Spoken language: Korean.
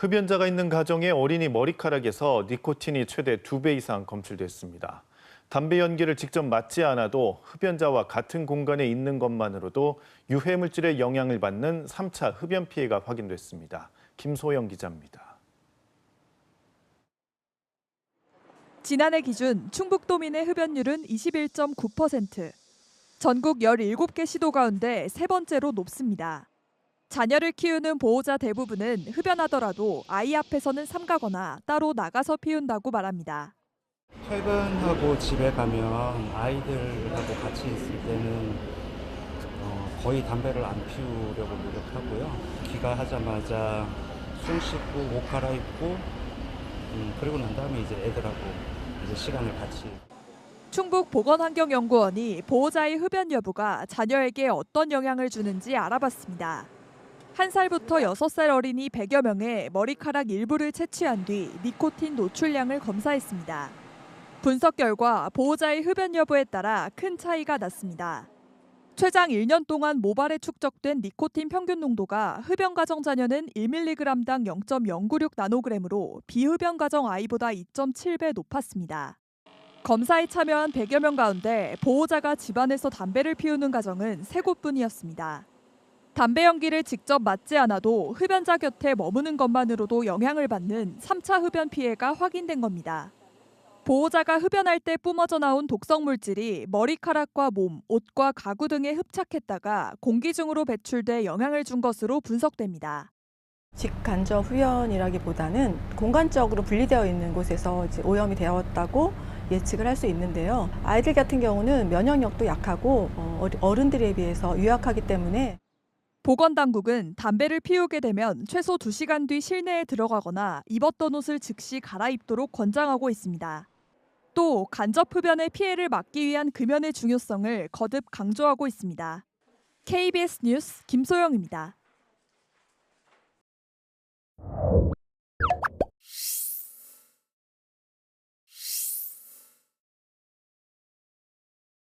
흡연자가 있는 가정의 어린이 머리카락에서 니코틴이 최대 2배 이상 검출됐습니다. 담배 연기를 직접 맞지 않아도 흡연자와 같은 공간에 있는 것만으로도 유해 물질의 영향을 받는 3차 흡연 피해가 확인됐습니다. 김소영 기자입니다. 지난해 기준 충북도민의 흡연율은 21.9%. 전국 17개 시도 가운데 세 번째로 높습니다. 자녀를 키우는 보호자 대부분은 흡연하더라도 아이 앞에서는 삼가거나 따로 나가서 피운다고 말합니다. 퇴근하고 집에 가면 아이들하고 같이 있을 때는 어, 거의 담배를 안 피우려고 노력하고요. 귀가하자마자 손 씻고 옷 갈아입고 음, 그리고 난 다음에 이제 애들하고 이제 시간을 같이 충북 보건환경연구원이 보호자의 흡연 여부가 자녀에게 어떤 영향을 주는지 알아봤습니다. 한 살부터 여섯 살 어린이 100여 명의 머리카락 일부를 채취한 뒤 니코틴 노출량을 검사했습니다. 분석 결과 보호자의 흡연 여부에 따라 큰 차이가 났습니다. 최장 1년 동안 모발에 축적된 니코틴 평균 농도가 흡연 가정 자녀는 1mg당 0.096 나노그램으로 비흡연 가정 아이보다 2.7배 높았습니다. 검사에 참여한 100여 명 가운데 보호자가 집안에서 담배를 피우는 가정은 세 곳뿐이었습니다. 담배 연기를 직접 맞지 않아도 흡연자 곁에 머무는 것만으로도 영향을 받는 3차 흡연 피해가 확인된 겁니다. 보호자가 흡연할 때 뿜어져 나온 독성 물질이 머리카락과 몸, 옷과 가구 등에 흡착했다가 공기 중으로 배출돼 영향을 준 것으로 분석됩니다. 직간접 후연이라기보다는 공간적으로 분리되어 있는 곳에서 오염이 되었다고 예측을 할 수 있는데요. 아이들 같은 경우는 면역력도 약하고 어, 어른들에 비해서 유약하기 때문에 보건당국은 담배를 피우게 되면 최소 2시간 뒤 실내에 들어가거나 입었던 옷을 즉시 갈아입도록 권장하고 있습니다. 또 간접 흡연의 피해를 막기 위한 금연의 중요성을 거듭 강조하고 있습니다. KBS 뉴스 김소영입니다.